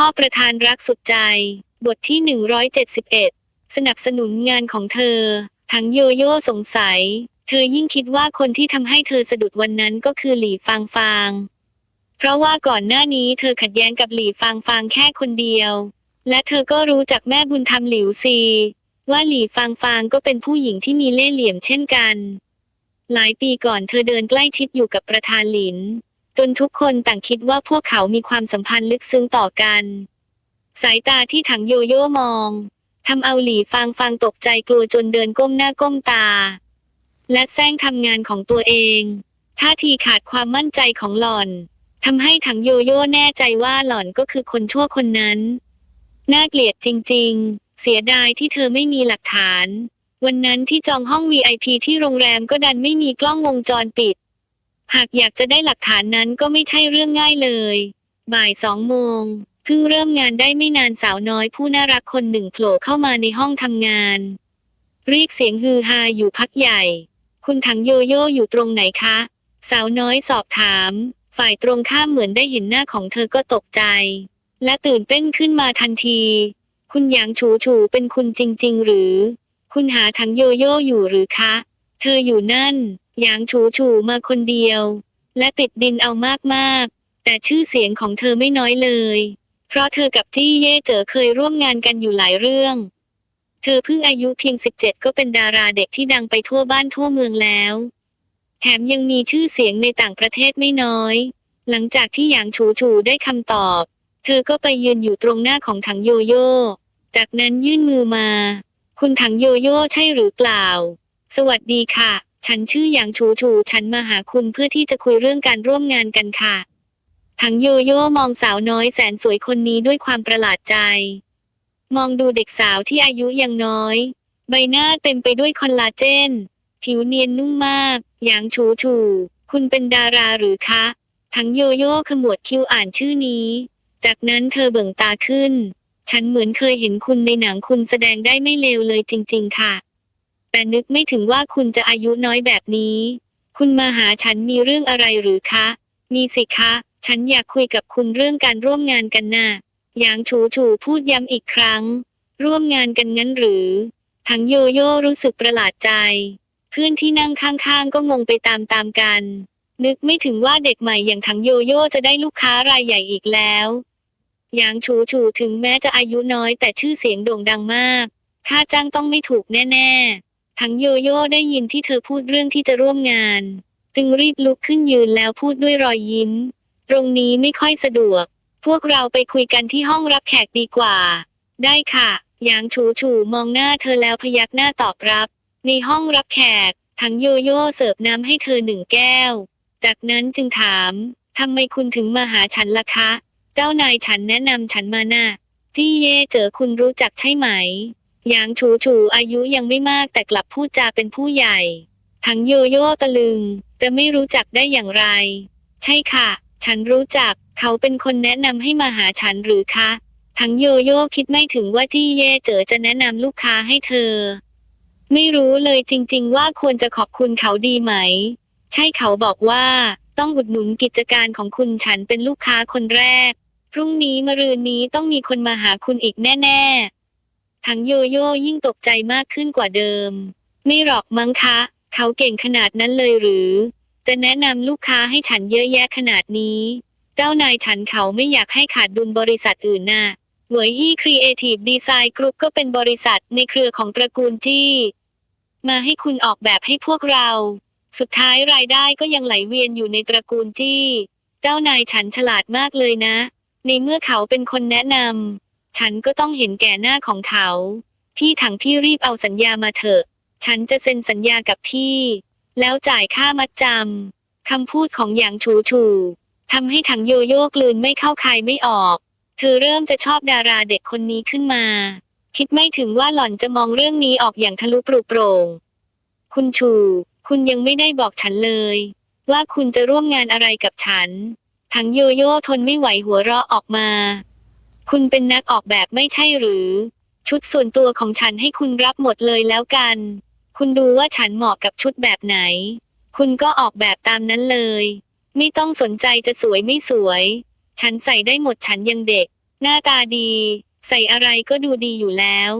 พ่อประธานรักสุดใจ บทที่ 171 สนับสนุนงานของเธอ ทั้งโยโย่สงสัย เธอยิ่งคิดว่าคนที่ทำให้เธอสะดุดวันนั้นก็คือหลี่ฟางฟาง เพราะว่าก่อนหน้านี้เธอขัดแย้งกับหลี่ฟางฟางแค่คนเดียว และเธอก็รู้จากแม่บุญธรรมหลิวซี ว่าหลี่ฟางฟางก็เป็นผู้หญิงที่มีเล่ห์เหลี่ยมเช่นกัน หลายปีก่อนเธอเดินใกล้ชิดอยู่กับประธานหลิน จนทุกคนต่างคิดว่าพวกเขามีความสัมพันธ์ลึกซึ้งต่อกัน สายตาที่ถังโยโย่มองทำเอาหลี่ฟางฟางตกใจกลัวจนเดินก้มหน้าก้มตา และแซงทำงานของตัวเอง ท่าทีขาดความมั่นใจของหล่อนทำให้ถังโยโย่แน่ใจว่าหล่อนก็คือคนชั่วคนนั้น น่าเกลียดจริงๆ เสียดายที่เธอไม่มีหลักฐาน วันนั้นที่จองห้อง VIP ที่โรงแรมก็ดันไม่มีกล้องวงจรปิด หากอยากจะได้หลักฐานนั้นก็ไม่ใช่เรื่องง่ายเลย บ่ายสองโมงเพิ่งเริ่มงานได้ไม่นานสาวน้อยผู้น่ารักคนหนึ่งโผล่เข้ามาในห้องทำงาน เรียกเสียงฮือฮาอยู่พักใหญ่ คุณถังโยโย่อยู่ตรงไหนคะ สาวน้อยสอบถาม ฝ่ายตรงข้ามเหมือนได้เห็นหน้าของเธอก็ตกใจ และตื่นเต้นขึ้นมาทันที คุณหยางฉูฉูเป็นคุณจริง ๆ หรือ คุณหาถังโยโย่อยู่หรือคะ เธออยู่นั่น หยางฉูฉูมาคนเดียว และติดดินเอามากๆ แต่ชื่อเสียงของเธอไม่น้อยเลย เพราะเธอกับจี้เย่เจ๋อเคยร่วมงานกันอยู่หลายเรื่อง เธอเพิ่งอายุเพียง 17 ก็เป็นดาราเด็กที่ดังไปทั่วบ้านทั่วเมืองแล้ว แถมยังมีชื่อเสียงในต่างประเทศไม่น้อย หลังจากที่หยางฉูฉูได้คำตอบ เธอก็ไปยืนอยู่ตรงหน้าของถังโยโย่จากนั้นยื่นมือมา คุณถังโยโย่ใช่หรือเปล่า สวัสดีค่ะ ฉันชื่อหยางฉูฉูฉันมาหาคุณเพื่อที่จะคุยเรื่องการร่วมงานกันค่ะถังโยโย่มองสาวน้อยแสนสวยคนนี้ด้วยความประหลาดใจ มองดูเด็กสาวที่อายุยังน้อย ใบหน้าเต็มไปด้วยคอลลาเจน ผิวเนียนนุ่มมาก หยางฉูฉูคุณเป็นดาราหรือคะถังโยโย่ขมวดคิ้วอ่านชื่อนี้ จากนั้นเธอเบิ่งตาขึ้น ฉันเหมือนเคยเห็นคุณในหนังคุณแสดงได้ไม่เลวเลยจริง ๆ ค่ะ แต่นึกไม่ถึงว่าคุณจะอายุน้อยแบบนี้ คุณมาหาฉันมีเรื่องอะไรหรือคะ มีสิคะ ฉันอยากคุยกับคุณเรื่องการร่วมงานกันนะ่ะหยางฉูฉูพูดย้ำอีกครั้ง ร่วมงานกันงั้นหรือถังโยโย่รู้สึกประหลาดใจ เพื่อนที่นั่งข้างๆ ก็งงไปตามๆกัน นึกไม่ถึงว่าเด็กใหม่อย่างถังโยโย่จะได้ลูกค้ารายใหญ่อีกแล้วหยางฉูฉูถึงแม้จะอายุน้อยแต่ชื่อเสียงโด่งดังมาก ค่าจ้างต้องไม่ถูกแน่ ๆ ถังโยโย่ได้ยินที่เธอพูดเรื่องที่จะร่วมงาน จึงรีบลุกขึ้นยืนแล้วพูดด้วยรอยยิ้ม ตรงนี้ไม่ค่อยสะดวก พวกเราไปคุยกันที่ห้องรับแขกดีกว่า ได้ค่ะหยางฉูฉูมองหน้าเธอแล้วพยักหน้าตอบรับ ในห้องรับแขกถังโยโย่เสิร์ฟน้ำให้เธอหนึ่งแก้ว จากนั้นจึงถามทำไมคุณถึงมาหาฉันล่ะคะ เจ้านายฉันแนะนำฉันมาน่ะจี้เย่เจอคุณรู้จักใช่ไหม หยางฉูฉูอายุยังไม่มากแต่กลับพูดจาเป็นผู้ใหญ่ถังโยโย่ตะลึง แต่ไม่รู้จักได้อย่างไร ใช่ค่ะ ฉันรู้จัก เขาเป็นคนแนะนำให้มาหาฉันหรือคะถังโยโย่คิดไม่ถึงว่าจี้เย่เจอจะแนะนำลูกค้าให้เธอ ไม่รู้เลยจริง ๆ ว่าควรจะขอบคุณเขาดีไหม ใช่เขาบอกว่าต้องอุดหนุนกิจการของคุณฉันเป็นลูกค้าคนแรก พรุ่งนี้มะรืนนี้ต้องมีคนมาหาคุณอีกแน่ ๆ ถังโยโย่ยิ่งตกใจมากขึ้นกว่าเดิม ไม่หรอกมั้งคะ เขาเก่งขนาดนั้นเลยหรือ จะแนะนำลูกค้าให้ฉันเยอะแยะขนาดนี้ เจ้านายฉันเขาไม่อยากให้ขาดดุลบริษัทอื่นน่ะเหวยอี้ครีเอทีฟดีไซน์กรุ๊ปก็เป็นบริษัทในเครือของตระกูลจี้ มาให้คุณออกแบบให้พวกเรา สุดท้ายรายได้ก็ยังไหลเวียนอยู่ในตระกูลจี้ เจ้านายฉันฉลาดมากเลยนะ ในเมื่อเขาเป็นคนแนะนำ ฉันก็ต้องเห็นแก่หน้าของเขา พี่ถังพี่รีบเอาสัญญามาเถอะ ฉันจะเซ็นสัญญากับพี่ แล้วจ่ายค่ามัดจำคำพูดของหยางฉูฉูทำให้ถังโยโย่กลืนไม่เข้าคายไม่ออก เธอเริ่มจะชอบดาราเด็กคนนี้ขึ้นมา คิดไม่ถึงว่าหล่อนจะมองเรื่องนี้ออกอย่างทะลุปรุโปร่ง คุณชู คุณยังไม่ได้บอกฉันเลย ว่าคุณจะร่วมงานอะไรกับฉัน ถังโยโย่ทนไม่ไหวหัวเราะออกมา คุณเป็นนักออกแบบไม่ใช่หรือ ชุดส่วนตัวของฉันให้คุณรับหมดเลยแล้วกัน คุณดูว่าฉันเหมาะกับชุดแบบไหน คุณก็ออกแบบตามนั้นเลย ไม่ต้องสนใจจะสวยไม่สวย ฉันใส่ได้หมดฉันยังเด็ก หน้าตาดี ใส่อะไรก็ดูดีอยู่แล้ว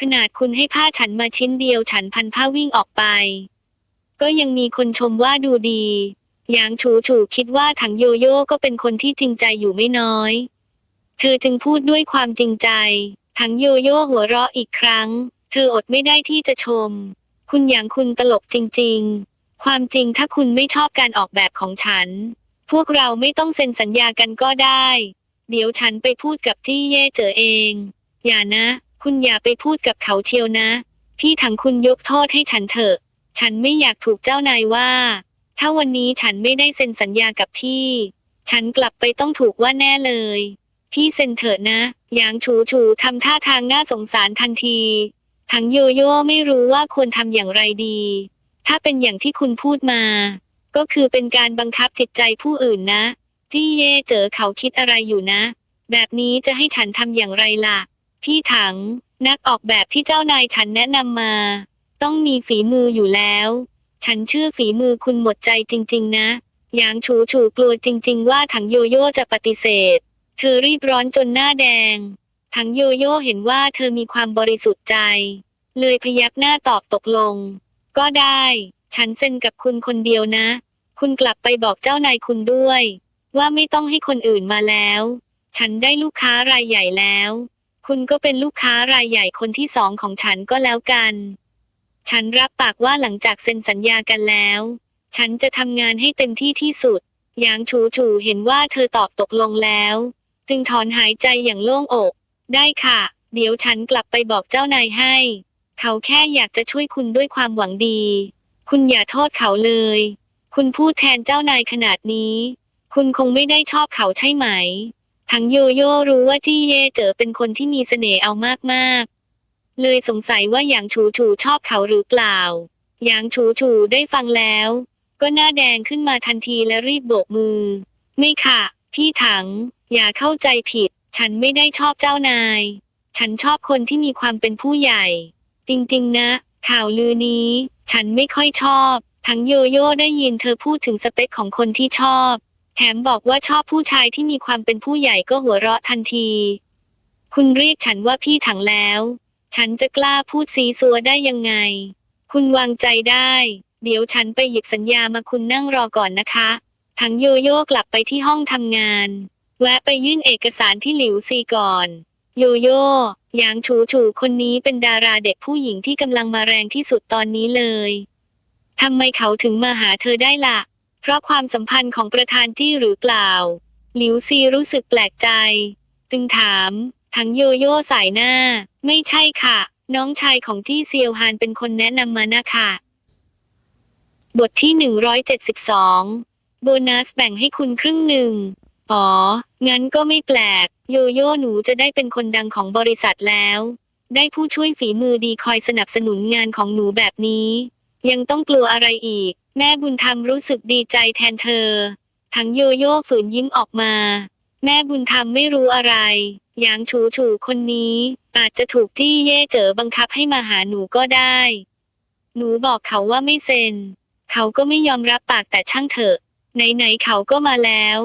ขนาดคุณให้ผ้าฉันมาชิ้นเดียวฉันพันผ้าวิ่งออกไป ก็ยังมีคนชมว่าดูดียางฉูฉูคิดว่าถังโยโย่ก็เป็นคนที่จริงใจอยู่ไม่น้อย เธอจึงพูดด้วยความจริงใจถังโยโย่หัวเราะอีกครั้ง เธออดไม่ได้ที่จะชม คุณอย่างคุณตลกจริง ๆ ความจริงถ้าคุณไม่ชอบการออกแบบของฉัน พวกเราไม่ต้องเซ็นสัญญากันก็ได้ เดี๋ยวฉันไปพูดกับจี้เย่เจอเอง อย่านะ คุณอย่าไปพูดกับเขาเชียวนะ พี่ถังคุณยกโทษให้ฉันเถอะ ฉันไม่อยากถูกเจ้านายว่า ถ้าวันนี้ฉันไม่ได้เซ็นสัญญากับพี่ ฉันกลับไปต้องถูกว่าแน่เลย พี่เซ็นเถอะนะหยางฉูฉูทำท่าทางน่าสงสารทันที ทั้งโยโย่ไม่รู้ว่าควรทำอย่างไรดี ถ้าเป็นอย่างที่คุณพูดมา ก็คือเป็นการบังคับจิตใจผู้อื่นนะ จี้เย่เจอเขาคิดอะไรอยู่นะ แบบนี้จะให้ฉันทำอย่างไรล่ะ พี่ถัง นักออกแบบที่เจ้านายฉันแนะนำมา ต้องมีฝีมืออยู่แล้ว ฉันเชื่อฝีมือคุณหมดใจจริง ๆ นะหยางฉูฉูกลัวจริง ๆ ว่าถังโยโย่จะปฏิเสธ เธอรีบร้อนจนหน้าแดงถังโยโย่เห็นว่าเธอมีความบริสุทธิ์ใจ เลยพยักหน้าตอบตกลง ก็ได้ ฉันเซ็นกับคุณคนเดียวนะ คุณกลับไปบอกเจ้านายคุณด้วย ว่าไม่ต้องให้คนอื่นมาแล้ว ฉันได้ลูกค้ารายใหญ่แล้ว คุณก็เป็นลูกค้ารายใหญ่คนที่สองของฉันก็แล้วกัน ฉันรับปากว่าหลังจากเซ็นสัญญากันแล้ว ฉันจะทำงานให้เต็มที่ที่สุด หยางฉูฉูเห็นว่าเธอตอบตกลงแล้ว จึงถอนหายใจอย่างโล่งอก ได้ค่ะ เดี๋ยวฉันกลับไปบอกเจ้านายให้ เขาแค่อยากจะช่วยคุณด้วยความหวังดี คุณอย่าโทษเขาเลย คุณพูดแทนเจ้านายขนาดนี้ คุณคงไม่ได้ชอบเขาใช่ไหม ทั้งโยโย่รู้ว่าจี้เย่เจอเป็นคนที่มีเสน่ห์เอามากๆ เลยสงสัยว่าหยางฉูฉูชอบเขาหรือเปล่าหยางฉูฉูได้ฟังแล้ว ก็หน้าแดงขึ้นมาทันทีและรีบโบกมือ ไม่ค่ะ พี่ถัง อย่าเข้าใจผิด ฉันไม่ได้ชอบเจ้านาย ฉันชอบคนที่มีความเป็นผู้ใหญ่ จริงๆนะ ข่าวลือนี้ ฉันไม่ค่อยชอบ ทั้งโยโย่ได้ยินเธอพูดถึงสเปคของคนที่ชอบ แถมบอกว่าชอบผู้ชายที่มีความเป็นผู้ใหญ่ก็หัวเราะทันที คุณเรียกฉันว่าพี่ถังแล้ว ฉันจะกล้าพูดซีซัวได้ยังไง คุณวางใจได้ เดี๋ยวฉันไปหยิบสัญญามาคุณนั่งรอก่อนนะคะ ทั้งโยโย่กลับไปที่ห้องทำงาน แวะไปยื่นเอกสารที่หลิวซีก่อน โยโย่หยางฉูฉูคนนี้เป็นดาราเด็กผู้หญิงที่กำลังมาแรงที่สุดตอนนี้เลยทำไมเขาถึงมาหาเธอได้ล่ะ เพราะความสัมพันธ์ของประธานจี้หรือเปล่า หลิวซีรู้สึกแปลกใจ จึงถามทั้งโยโย่สายหน้า ไม่ใช่ค่ะ น้องชายของจี้เซียวฮานเป็นคนแนะนำมานะคะบทที่ 172 โบนัสแบ่งให้คุณครึ่งหนึ่ง อ๋อ งั้นก็ไม่แปลก โยโย่หนูจะได้เป็นคนดังของบริษัทแล้ว ได้ผู้ช่วยฝีมือดีคอยสนับสนุนงานของหนูแบบนี้ ยังต้องกลัวอะไรอีก แม่บุญธรรมรู้สึกดีใจแทนเธอ ทั้งโยโย่ฝืนยิ้มออกมา แม่บุญธรรมไม่รู้อะไรยางฉูฉูคนนี้ อาจจะถูกจี้เย่เจอบังคับให้มาหาหนูก็ได้ หนูบอกเขาว่าไม่เซ็น เขาก็ไม่ยอมรับปากแต่ช่างเถอะ ไหนๆเขาก็มาแล้ว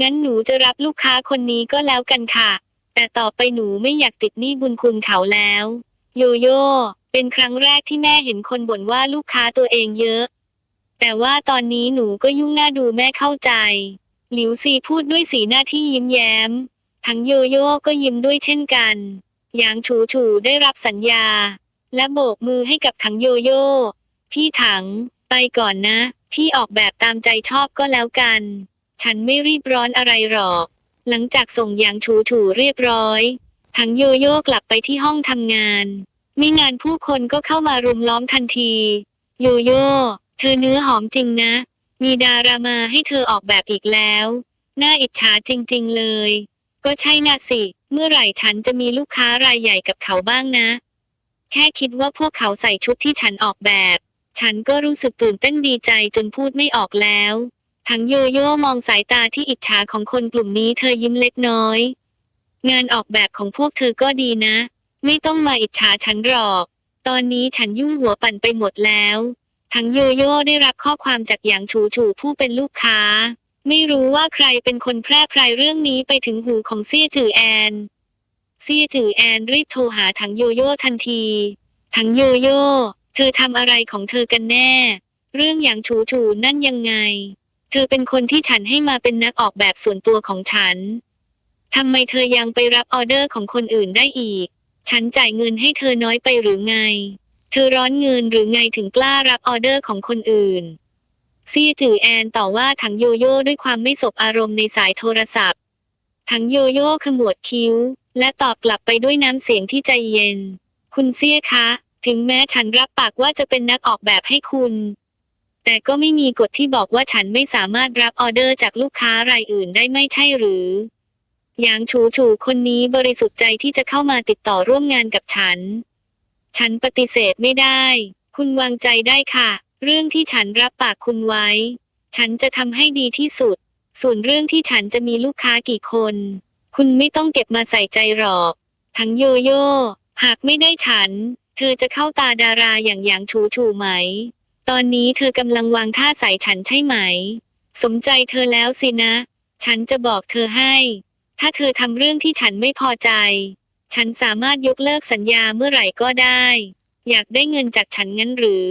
งั้นหนูจะรับลูกค้าคนนี้ก็แล้วกันค่ะ แต่ต่อไปหนูไม่อยากติดหนี้บุญคุณเขาแล้ว โยโย่เป็นครั้งแรกที่แม่เห็นคนบ่นว่าลูกค้าตัวเองเยอะ แต่ว่าตอนนี้หนูก็ยุ่งหน้าดูแม่เข้าใจ หลิวซีพูดด้วยสีหน้าที่ยิ้มแย้ม ทั้งโยโย่ก็ยิ้มด้วยเช่นกันหยางฉูฉูได้รับสัญญา และโบกมือให้กับถังโยโย่ พี่ถัง ไปก่อนนะ พี่ออกแบบตามใจชอบก็แล้วกัน ฉันไม่รีบร้อนอะไรหรอก หลังจากส่งยางฉูฉูเรียบร้อย ทั้งโยโย่กลับไปที่ห้องทำงาน ไม่งานผู้คนก็เข้ามารุมล้อมทันที โยโย่ เธอเนื้อหอมจริงนะ มีดารามาให้เธอออกแบบอีกแล้ว น่าอิจฉาจริง ๆ เลย ก็ใช่น่ะสิ เมื่อไหร่ฉันจะมีลูกค้ารายใหญ่กับเขาบ้างนะ แค่คิดว่าพวกเขาใส่ชุดที่ฉันออกแบบ ฉันก็รู้สึกตื่นเต้นดีใจจนพูดไม่ออกแล้ว ทั้งโยโย่มองสายตาที่อิจฉาของคนกลุ่มนี้เธอยิ้มเล็กน้อย งานออกแบบของพวกเธอก็ดีนะ ไม่ต้องมาอิจฉาฉันหรอก ตอนนี้ฉันยุ่งหัวปั่นไปหมดแล้ว ทั้งโยโย่ได้รับข้อความจากหยางฉูฉูผู้เป็นลูกค้า ไม่รู้ว่าใครเป็นคนแพร่พรายเรื่องนี้ไปถึงหูของเซี่ยจือแอนเซี่ยจือแอนรีบโทรหาถังโยโย่ทันทีถังโยโย่เธอทำอะไรของเธอกันแน่ เรื่องอย่างฉูฉูนั่นยังไง เธอเป็นคนที่ฉันให้มาเป็นนักออกแบบส่วนตัวของฉัน ทำไมเธอยังไปรับออเดอร์ของคนอื่นได้อีก ฉันจ่ายเงินให้เธอน้อยไปหรือไง เธอร้อนเงินหรือไงถึงกล้ารับออเดอร์ของคนอื่นเซี่ยจือแอนต่อว่าถังโยโย่ด้วยความไม่สบอารมณ์ในสายโทรศัพท์ ถังโยโย่ขมวดคิ้ว และตอบกลับไปด้วยน้ำเสียงที่ใจเย็น คุณเซี่ยคะ ถึงแม้ฉันรับปากว่าจะเป็นนักออกแบบให้คุณ แต่ก็ไม่มีกฎที่บอกว่าฉันไม่สามารถรับออเดอร์จากลูกค้ารายอื่นได้ไม่ใช่หรือหยางฉูฉูคนนี้บริสุทธิ์ใจที่จะเข้ามาติดต่อร่วมงานกับฉัน ฉันปฏิเสธไม่ได้ คุณวางใจได้ค่ะ เรื่องที่ฉันรับปากคุณไว้ ฉันจะทำให้ดีที่สุด ส่วนเรื่องที่ฉันจะมีลูกค้ากี่คน คุณไม่ต้องเก็บมาใส่ใจหรอก ทั้งโยโย่ หากไม่ได้ฉัน เธอจะเข้าตาดาราอย่างหยางฉูฉูไหม ตอนนี้เธอกำลังวางท่าใส่ฉันใช่ไหม สมใจเธอแล้วสินะ ฉันจะบอกเธอให้ ถ้าเธอทำเรื่องที่ฉันไม่พอใจ ฉันสามารถยกเลิกสัญญาเมื่อไหร่ก็ได้ อยากได้เงินจากฉันงั้นหรือ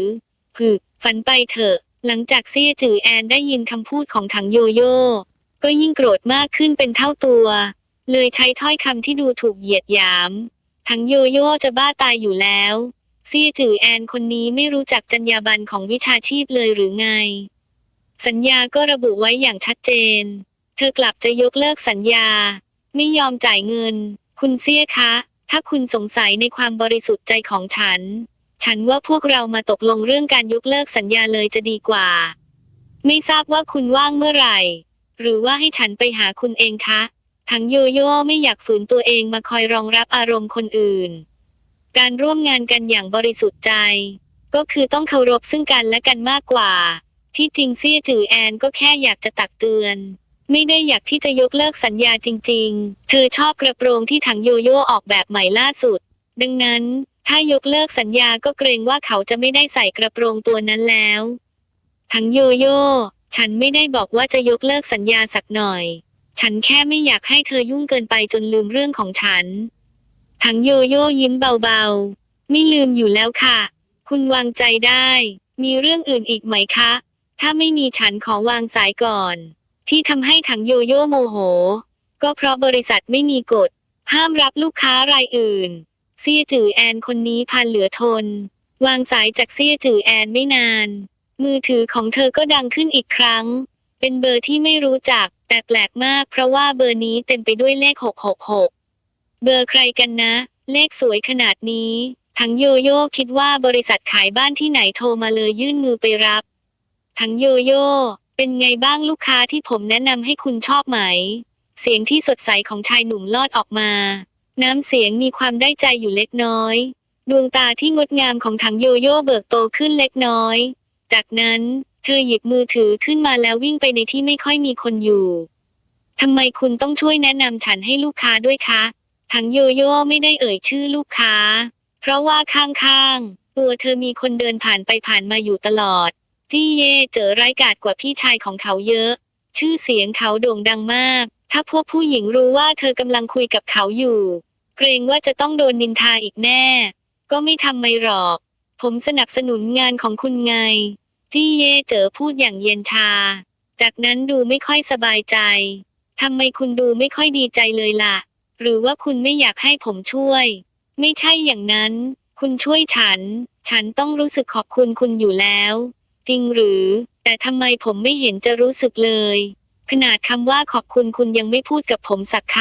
ผึกฝันไปเถอะ หลังจากเซี่ยจือแอนได้ยินคำพูดของถังโยโย่ก็ยิ่งโกรธมากขึ้นเป็นเท่าตัว เลยใช้ถ้อยคำที่ดูถูกเหยียดหยาม ถังโยโย่จะบ้าตายอยู่แล้ว ซี่ยจือแอนคนนี้ไม่รู้จักจรรยาบรรณของวิชาชีพเลยหรือไง สัญญาก็ระบุไว้อย่างชัดเจน เธอกลับจะยกเลิกสัญญา ไม่ยอมจ่ายเงิน คุณเซี่ยคะ ถ้าคุณสงสัยในความบริสุทธิ์ใจของฉัน ฉันว่าพวกเรามาตกลงเรื่องการยกเลิกสัญญาเลยจะดีกว่า ไม่ทราบว่าคุณว่างเมื่อไหร่ หรือว่าให้ฉันไปหาคุณเองคะทั้งโยโย่ไม่อยากฝืนตัวเองมาคอยรองรับอารมณ์คนอื่น การร่วมงานกันอย่างบริสุทธิ์ใจ ก็คือต้องเคารพซึ่งกันและกันมากกว่า ที่จริงเซี่ยจือแอนก็แค่อยากจะตักเตือน ไม่ได้อยากที่จะยกเลิกสัญญาจริง ๆ เธอชอบกระโปรงที่ถังโยโย่ออกแบบใหม่ล่าสุด ดังนั้น ถ้ายกเลิกสัญญาก็เกรงว่าเขาจะไม่ได้ใส่กระโปรงตัวนั้นแล้วถังโยโย่ฉันไม่ได้บอกว่าจะยกเลิกสัญญาสักหน่อย ฉันแค่ไม่อยากให้เธอยุ่งเกินไปจนลืมเรื่องของฉัน ถังโยโย่ยิ้มเบาๆ ไม่ลืมอยู่แล้วค่ะ คุณวางใจได้ มีเรื่องอื่นอีกไหมคะ ถ้าไม่มีฉันขอวางสายก่อน ที่ทำให้ถังโยโย่โมโห ก็เพราะบริษัทไม่มีกฎ ห้ามรับลูกค้ารายอื่น เซี่ยจือแอนคนนี้พันเหลือทน วางสายจากเซี่ยจือแอนไม่นาน มือถือของเธอก็ดังขึ้นอีกครั้ง เป็นเบอร์ที่ไม่รู้จัก แต่แปลกมากเพราะว่าเบอร์นี้เต็มไปด้วยเลข 666 เบอร์ใครกันนะ เลขสวยขนาดนี้ ทั้งโยโย่คิดว่าบริษัทขายบ้านที่ไหนโทรมาเลยยื่นมือไปรับ ทั้งโยโย่เป็นไงบ้างลูกค้าที่ผมแนะนำให้คุณชอบไหม เสียงที่สดใสของชายหนุ่มลอดออกมา น้ำเสียงมีความได้ใจอยู่เล็กน้อย ดวงตาที่งดงามของถังโยโย่เบิกโตขึ้นเล็กน้อย จากนั้นเธอหยิบมือถือขึ้นมาแล้ววิ่งไปในที่ไม่ค่อยมีคนอยู่ทำไมคุณต้องช่วยแนะนำฉันให้ลูกค้าด้วยคะ ถังโยโย่ไม่ได้เอ่ยชื่อลูกค้า เพราะว่าข้างๆ ตัวเธอมีคนเดินผ่านไปผ่านมาอยู่ตลอด จี้เย่เจอร้ายกาจกว่าพี่ชายของเขาเยอะ ชื่อเสียงเขาโด่งดังมาก ถ้าพวกผู้หญิงรู้ว่าเธอกำลังคุยกับเขาอยู่ เกรงว่าจะต้องโดนนินทาอีกแน่ ก็ไม่ทำไม่หรอก ผมสนับสนุนงานของคุณไง จี้เย่เจอพูดอย่างเย็นชา จากนั้นดูไม่ค่อยสบายใจทำไมคุณดูไม่ค่อยดีใจเลยล่ะ หรือว่าคุณไม่อยากให้ผมช่วย ไม่ใช่อย่างนั้น คุณช่วยฉัน ฉันต้องรู้สึกขอบคุณคุณอยู่แล้ว จริงหรือ แต่ทำไมผมไม่เห็นจะรู้สึกเลย ขนาดคำว่าขอบคุณคุณยังไม่พูดกับผมสักค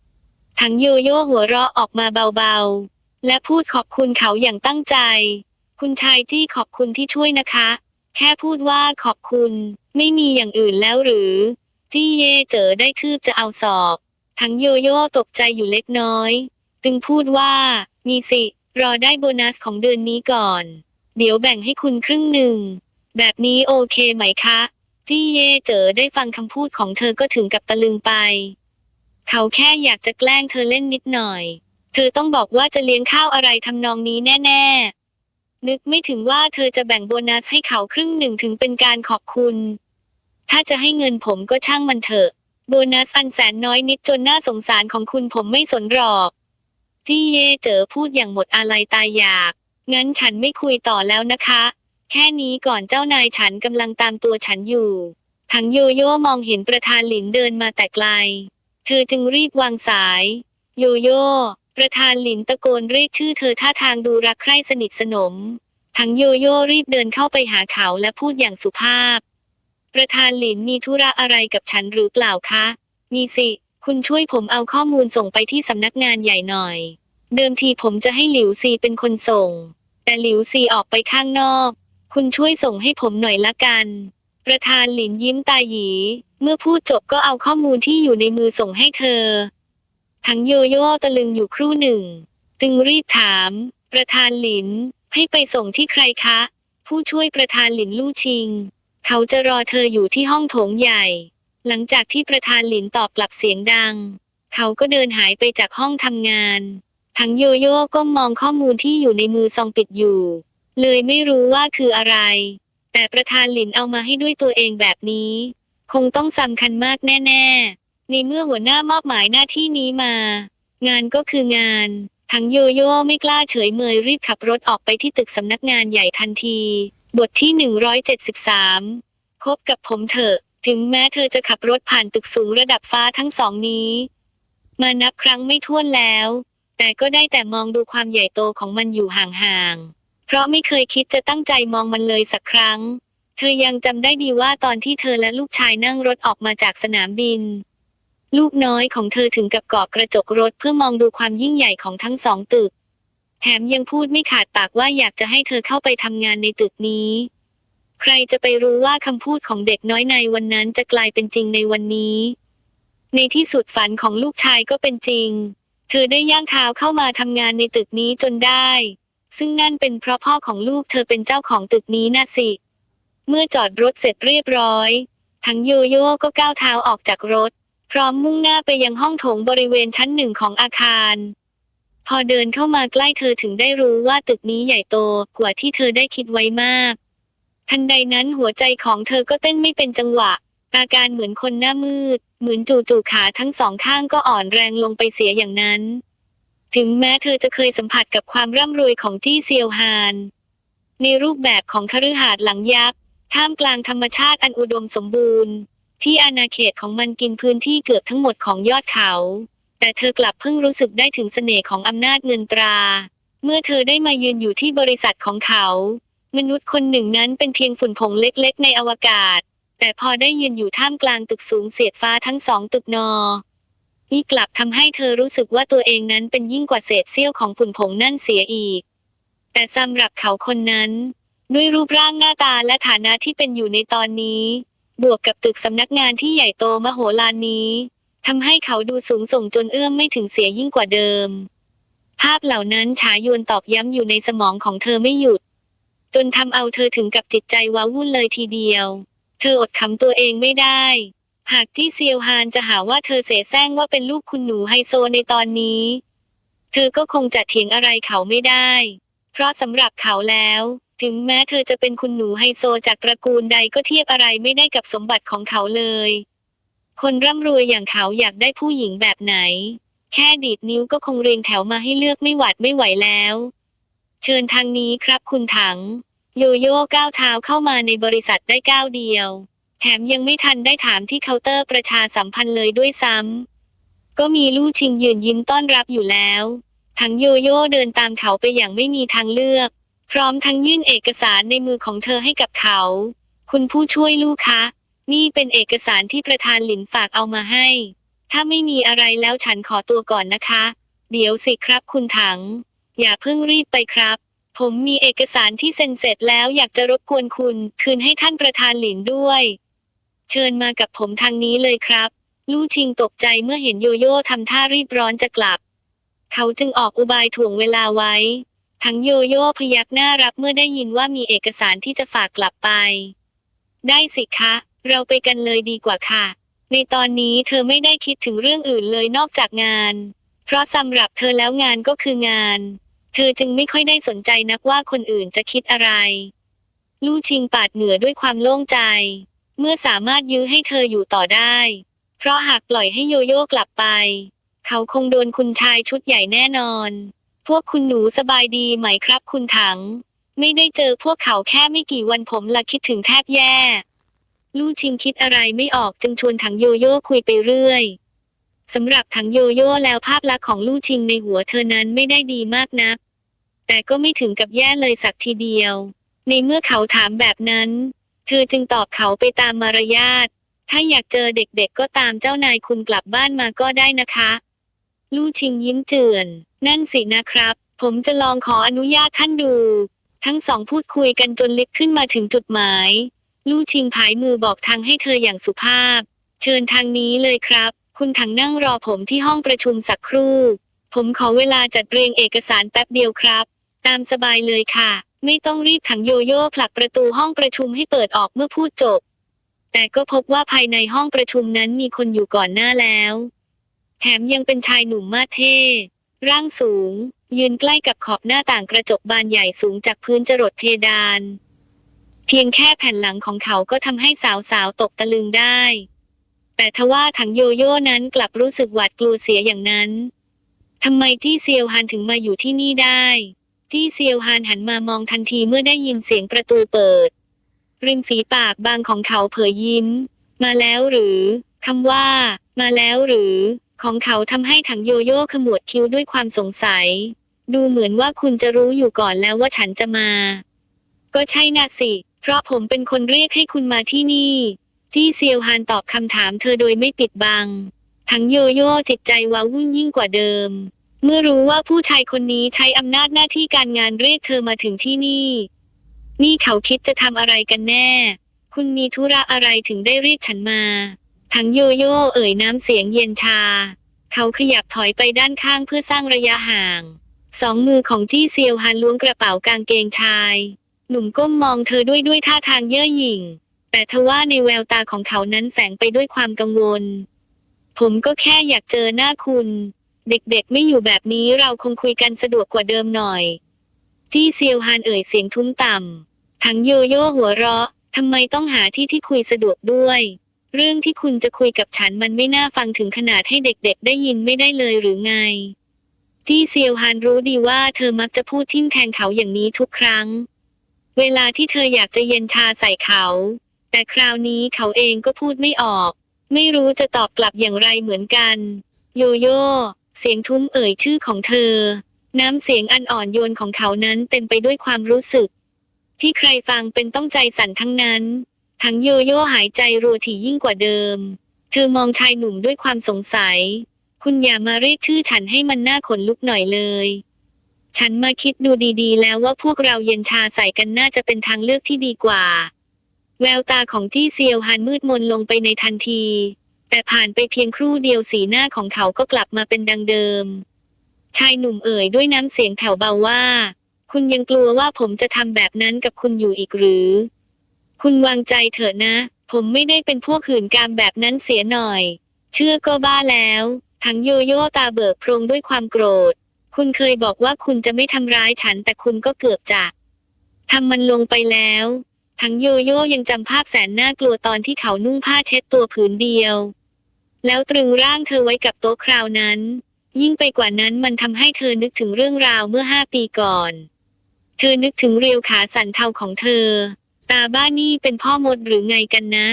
ำทั้งโยโย่หัวเราะออกมาเบาๆ และพูดขอบคุณเขาอย่างตั้งใจ คุณชายจี้ขอบคุณที่ช่วยนะคะ แค่พูดว่าขอบคุณ ไม่มีอย่างอื่นแล้วหรือ จี้เย่เจอได้คืบจะเอาสอบ ทั้งโยโย่ตกใจอยู่เล็กน้อย จึงพูดว่า มีสิ รอได้โบนัสของเดือนนี้ก่อน เดี๋ยวแบ่งให้คุณครึ่งหนึ่ง แบบนี้โอเคไหมคะจี้เย่เจอได้ฟังคำพูดของเธอก็ถึงกับตะลึงไป เขาแค่อยากจะแกล้งเธอเล่นนิดหน่อย เธอต้องบอกว่าจะเลี้ยงข้าวอะไรทำนองนี้แน่ ๆ นึกไม่ถึงว่าเธอจะแบ่งโบนัสให้เขาครึ่งหนึ่งถึงเป็นการขอบคุณ ถ้าจะให้เงินผมก็ช่างมันเถอะ โบนัสอันแสนน้อยนิดจนน่าสงสารของคุณผมไม่สนหรอก จี้เย่เจอพูดอย่างหมดอะไรตายอยาก งั้นฉันไม่คุยต่อแล้วนะคะ แค่นี้ก่อนเจ้านายฉันกำลังตามตัวฉันอยู่ ทั้งโยโย่มองเห็นประธานหลินเดินมาแต่ไกล เธอจึงรีบวางสาย โยโย่ประธานหลินตะโกนเรียกชื่อเธอท่าทางดูรักใคร่สนิทสนม ทั้งโยโย่รีบเดินเข้าไปหาเขาและพูดอย่างสุภาพ ประธานหลินมีธุระอะไรกับฉันหรือเปล่าคะ มีสิ คุณช่วยผมเอาข้อมูลส่งไปที่สำนักงานใหญ่หน่อย เดิมทีผมจะให้หลิวซีเป็นคนส่ง แต่หลิวซีออกไปข้างนอก คุณช่วยส่งให้ผมหน่อยละกัน ประธานหลินยิ้มตาหยี เมื่อพูดจบก็เอาข้อมูลที่อยู่ในมือส่งให้เธอ ทั้งโยโย่ตะลึงอยู่ครู่หนึ่ง จึงรีบถาม ประธานหลิน ให้ไปส่งที่ใครคะ ผู้ช่วยประธานหลินลู่ชิง เขาจะรอเธออยู่ที่ห้องโถงใหญ่ หลังจากที่ประธานหลินตอบกลับเสียงดัง เขาก็เดินหายไปจากห้องทำงาน ทั้งโยโย่ก้มมองข้อมูลที่อยู่ในมือซองปิดอยู่ เลยไม่รู้ว่าคืออะไร แต่ประธานหลินเอามาให้ด้วยตัวเองแบบนี้ คงต้องสำคัญมากแน่ๆในเมื่อหัวหน้ามอบหมายหน้าที่นี้มา งานก็คืองานทั้งโยโย่ไม่กล้าเฉยเมยรีบขับรถออกไปที่ตึกสำนักงานใหญ่ทันที บทที่ 173 คบกับผมเถอะ ถึงแม้เธอจะขับรถผ่านตึกสูงระดับฟ้าทั้งสองนี้ มานับครั้งไม่ถ้วนแล้ว แต่ก็ได้แต่มองดูความใหญ่โตของมันอยู่ห่างๆ เพราะไม่เคยคิดจะตั้งใจมองมันเลยสักครั้ง เธอยังจำได้ดีว่าตอนที่เธอและลูกชายนั่งรถออกมาจากสนามบิน ลูกน้อยของเธอถึงกับเกาะกระจกรถเพื่อมองดูความยิ่งใหญ่ของทั้งสองตึก แถมยังพูดไม่ขาดปากว่าอยากจะให้เธอเข้าไปทำงานในตึกนี้ ใครจะไปรู้ว่าคำพูดของเด็กน้อยในวันนั้นจะกลายเป็นจริงในวันนี้ ในที่สุดฝันของลูกชายก็เป็นจริง เธอได้ย่างเท้าเข้ามาทำงานในตึกนี้จนได้ ซึ่งนั่นเป็นเพราะพ่อของลูกเธอเป็นเจ้าของตึกนี้น่ะสิ เมื่อจอดรถเสร็จเรียบร้อย ทั้งโยโย่ก็ก้าวเท้าออกจากรถ พร้อมมุ่งหน้าไปยังห้องโถงบริเวณชั้นหนึ่งของอาคาร พอเดินเข้ามาใกล้เธอถึงได้รู้ว่าตึกนี้ใหญ่โตกว่าที่เธอได้คิดไว้มาก ทันใดนั้นหัวใจของเธอก็เต้นไม่เป็นจังหวะ อาการเหมือนคนหน้ามืด เหมือนจู่ๆขาทั้งสองข้างก็อ่อนแรงลงไปเสียอย่างนั้น ถึงแม้เธอจะเคยสัมผัสกับความร่ำรวยของจี้เซียวฮาน ในรูปแบบของคฤหาสน์หลังยักษ์ท่ามกลางธรรมชาติอันอุดมสมบูรณ์ ที่อาณาเขตของมันกินพื้นที่เกือบทั้งหมดของยอดเขา แต่เธอกลับเพิ่งรู้สึกได้ถึงเสน่ห์ของอำนาจเงินตรา เมื่อเธอได้มายืนอยู่ที่บริษัทของเขา มนุษย์คนหนึ่งนั้นเป็นเพียงฝุ่นผงเล็กๆ ในอวกาศ แต่พอได้ยืนอยู่ท่ามกลางตึกสูงเสียดฟ้าทั้งสองตึกนอ นี่กลับทำให้เธอรู้สึกว่าตัวเองนั้นเป็นยิ่งกว่าเศษเสี้ยวของฝุ่นผงนั่นเสียอีก แต่สำหรับเขาคนนั้น ด้วยรูปร่างหน้าตาและฐานะที่เป็นอยู่ในตอนนี้ บวกกับตึกสำนักงานที่ใหญ่โตมโหฬารนี้ ทำให้เขาดูสูงส่งจนเอื้อมไม่ถึงเสียยิ่งกว่าเดิม ภาพเหล่านั้นฉายวนตอกย้ำอยู่ในสมองของเธอไม่หยุด จนทำเอาเธอถึงกับจิตใจว้าวุ่นเลยทีเดียว เธออดขำตัวเองไม่ได้ หากจี้เซียวฮานจะหาว่าเธอเสแสร้งว่าเป็นลูกคุณหนูไฮโซในตอนนี้ เธอก็คงจะเถียงอะไรเขาไม่ได้ เพราะสำหรับเขาแล้ว ถึงแม้เธอจะเป็นคุณหนูไฮโซจากตระกูลใดก็เทียบอะไรไม่ได้กับสมบัติของเขาเลย คนร่ำรวยอย่างเขาอยากได้ผู้หญิงแบบไหน แค่ดีดนิ้วก็คงเรียงแถวมาให้เลือกไม่หวัดไม่ไหวแล้ว เชิญทางนี้ครับคุณถัง โยโย่ก้าวเท้าเข้ามาในบริษัทได้ก้าวเดียว แถมยังไม่ทันได้ถามที่เคาน์เตอร์ประชาสัมพันธ์เลยด้วยซ้ำก็มีลู่ชิงยืนยิ้มต้อนรับอยู่แล้วทั้งโยโย่เดินตามเขาไปอย่างไม่มีทางเลือก พร้อมทั้งยื่นเอกสารในมือของเธอให้กับเขา คุณผู้ช่วยลูกคะ นี่เป็นเอกสารที่ประธานหลินฝากเอามาให้ ถ้าไม่มีอะไรแล้วฉันขอตัวก่อนนะคะ เดี๋ยวสิครับคุณถัง อย่าเพิ่งรีบไปครับ ผมมีเอกสารที่เซ็นเสร็จแล้วอยากจะรบกวนคุณ คืนให้ท่านประธานหลินด้วย เชิญมากับผมทางนี้เลยครับ ลู่ชิงตกใจเมื่อเห็นโยโย่ทำท่ารีบร้อนจะกลับ เขาจึงออกอุบายถ่วงเวลาไว้ ทั้งโยโย่พยักหน้ารับเมื่อได้ยินว่ามีเอกสารที่จะฝากกลับไป ได้สิคะ เราไปกันเลยดีกว่าค่ะ ในตอนนี้เธอไม่ได้คิดถึงเรื่องอื่นเลยนอกจากงาน เพราะสำหรับเธอแล้วงานก็คืองาน เธอจึงไม่ค่อยได้สนใจนักว่าคนอื่นจะคิดอะไร ลู่ชิงปาดเหนือด้วยความโล่งใจ เมื่อสามารถยื้อให้เธออยู่ต่อได้ เพราะหากปล่อยให้โยโย่กลับไป เขาคงโดนคุณชายชุดใหญ่แน่นอน พวกคุณหนูสบายดีไหมครับคุณถัง ไม่ได้เจอพวกเขาแค่ไม่กี่วันผมละคิดถึงแทบแย่ ลู่ชิงคิดอะไรไม่ออกจึงชวนถังโยโย่คุยไปเรื่อยสำหรับถังโยโย่แล้วภาพลักษณ์ของลู่ชิงในหัวเธอนั้นไม่ได้ดีมากนัก แต่ก็ไม่ถึงกับแย่เลยสักทีเดียว ในเมื่อเขาถามแบบนั้น เธอจึงตอบเขาไปตามมารยาท ถ้าอยากเจอเด็กๆก็ตามเจ้านายคุณกลับบ้านมาก็ได้นะคะ ลู่ชิงยิ้มเจือน นั่นสินะครับ ผมจะลองขออนุญาตท่านดู ทั้งสองพูดคุยกันจนลิฟขึ้นมาถึงจุดหมาย ลู่ชิงผายมือบอกทางให้เธออย่างสุภาพ เชิญทางนี้เลยครับ คุณถังนั่งรอผมที่ห้องประชุมสักครู่ ผมขอเวลาจัดเรียงเอกสารแป๊บเดียวครับ ตามสบายเลยค่ะ ไม่ต้องรีบถังโยโย่ผลักประตูห้องประชุมให้เปิดออกเมื่อพูดจบ แต่ก็พบว่าภายในห้องประชุมนั้นมีคนอยู่ก่อนหน้าแล้ว แถมยังเป็นชายหนุ่มมาเท่ร่างสูง ยืนใกล้กับขอบหน้าต่างกระจกบานใหญ่สูงจากพื้นจรดเพดาน เพียงแค่แผ่นหลังของเขาก็ทำให้สาวๆตกตะลึงได้ แต่ทว่าถังโยโย่นั้นกลับรู้สึกหวาดกลัวเสียอย่างนั้นทำไมจี้เซียวฮันถึงมาอยู่ที่นี่ได้ จี้เซียวฮันหันมามองทันทีเมื่อได้ยินเสียงประตูเปิด ริมฝีปากบางของเขาเผยยิ้ม มาแล้วหรือคำว่า มาแล้วหรือ ของเขาทำให้ถังโยโย่ขมวดคิ้วด้วยความสงสัย ดูเหมือนว่าคุณจะรู้อยู่ก่อนแล้วว่าฉันจะมา ก็ใช่น่ะสิ เพราะผมเป็นคนเรียกให้คุณมาที่นี่ จี้เซียวฮานตอบคำถามเธอโดยไม่ปิดบัง ทั้งโยโย่จิตใจว้าวุ่นยิ่งกว่าเดิม เมื่อรู้ว่าผู้ชายคนนี้ใช้อำนาจหน้าที่การงานเรียกเธอมาถึงที่นี่ นี่เขาคิดจะทำอะไรกันแน่ คุณมีธุระอะไรถึงได้เรียกฉันมา ทั้งโยโย่เอ่ยน้ำเสียงเย็นชา เขาขยับถอยไปด้านข้างเพื่อสร้างระยะห่าง สองมือของจี้เซียวฮันล้วงกระเป๋ากางเกงชาย หนุ่มก้มมองเธอด้วยด้วยท่าทางเย่อหยิ่ง แต่ทว่าในแววตาของเขานั้นแฝงไปด้วยความกังวล ผมก็แค่อยากเจอหน้าคุณ เด็กๆไม่อยู่แบบนี้เราคงคุยกันสะดวกกว่าเดิมหน่อย จี้เซียวฮานเอ่ยเสียงทุ้มต่ำทั้งโยโย่หัวเราะทำไมต้องหาที่ที่คุยสะดวกด้วย เรื่องที่คุณจะคุยกับฉันมันไม่น่าฟังถึงขนาดให้เด็กๆ ได้ยินไม่ได้เลยหรือไง จี้เซียวฮานรู้ดีว่าเธอมักจะพูดทิ่มแทงเขาอย่างนี้ทุกครั้ง เวลาที่เธออยากจะเย็นชาใส่เขา แต่คราวนี้เขาเองก็พูดไม่ออก ไม่รู้จะตอบกลับอย่างไรเหมือนกัน โยโย่เสียงทุ้มเอ่ยชื่อของเธอ น้ำเสียงอันอ่อนโยนของเขานั้นเต็มไปด้วยความรู้สึก ที่ใครฟังเป็นต้องใจสั่นทั้งนั้น ทั้งโยโย่หายใจรัวถี่ยิ่งกว่าเดิม เธอมองชายหนุ่มด้วยความสงสัย คุณอย่ามาเรียกชื่อฉันให้มันน่าขนลุกหน่อยเลย ฉันมาคิดดูดีๆ แล้วว่าพวกเราเย็นชาใส่กันน่าจะเป็นทางเลือกที่ดีกว่า แววตาของจี้เซียวฮันมืดมนลงไปในทันที แต่ผ่านไปเพียงครู่เดียวสีหน้าของเขาก็กลับมาเป็นดังเดิม ชายหนุ่มเอ่ยด้วยน้ำเสียงแผ่วเบาว่า คุณยังกลัวว่าผมจะทำแบบนั้นกับคุณอยู่อีกหรือ คุณวางใจเถอะนะ ผมไม่ได้เป็นพวกหื่นกามแบบนั้นเสียหน่อย เชื่อก็บ้าแล้ว ทั้งโยโย่ตาเบิกโพรงด้วยความโกรธ คุณเคยบอกว่าคุณจะไม่ทำร้ายฉันแต่คุณก็เกือบจะทำมันลงไปแล้ว ทั้งโยโย่ยังจำภาพแสนน่ากลัวตอนที่เขานุ่งผ้าเช็ดตัวผืนเดียว แล้วตรึงร่างเธอไว้กับโต๊ะคราวนั้น ยิ่งไปกว่านั้นมันทำให้เธอนึกถึงเรื่องราวเมื่อห้าปีก่อน เธอนึกถึงเรียวขาสันเทาของเธอ ตาบ้านี่เป็นพ่อมดหรือไงกันนะ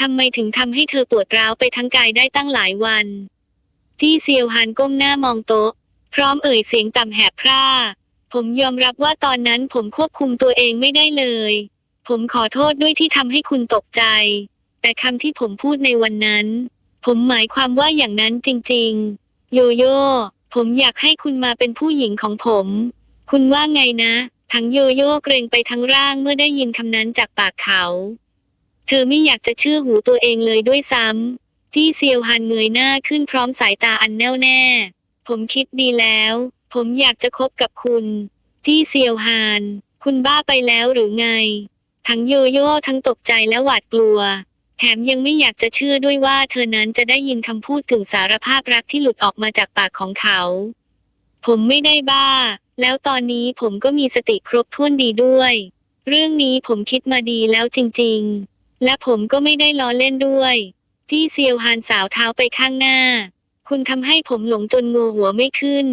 ทำไมถึงทำให้เธอปวดร้าวไปทั้งกายได้ตั้งหลายวัน จี้เซียวฮันก้มหน้ามองโต๊ะ ร้อมเอ่ยเสียงต่ำแหบพร่า ผมยอมรับว่าตอนนั้นผมควบคุมตัวเองไม่ได้เลย ผมขอโทษด้วยที่ทำให้คุณตกใจ แต่คำที่ผมพูดในวันนั้น ผมหมายความว่าอย่างนั้นจริง ๆ โยโย่ผมอยากให้คุณมาเป็นผู้หญิงของผม คุณว่าไงนะ ทั้งโยโย่เกรงไปทั้งร่างเมื่อได้ยินคำนั้นจากปากเขา เธอไม่อยากจะเชื่อหูตัวเองเลยด้วยซ้ำจี้เซียวฮันเงยหน้าขึ้นพร้อมสายตาอันแน่วแน่ ผมคิดดีแล้ว ผมอยากจะคบกับคุณ จี้เซียวฮาน คุณบ้าไปแล้วหรือไง ทั้งโยโย่ทั้งตกใจและหวาดกลัว แถมยังไม่อยากจะเชื่อด้วยว่าเธอนั้นจะได้ยินคำพูดกึ่งสารภาพรักที่หลุดออกมาจากปากของเขา ผมไม่ได้บ้า แล้วตอนนี้ผมก็มีสติครบถ้วนดีด้วย เรื่องนี้ผมคิดมาดีแล้วจริง ๆ และผมก็ไม่ได้ล้อเล่นด้วย จี้เซียวฮานสาวเท้าไปข้างหน้า คุณทำให้ผมหลงจนงูหัวไม่ขึ้น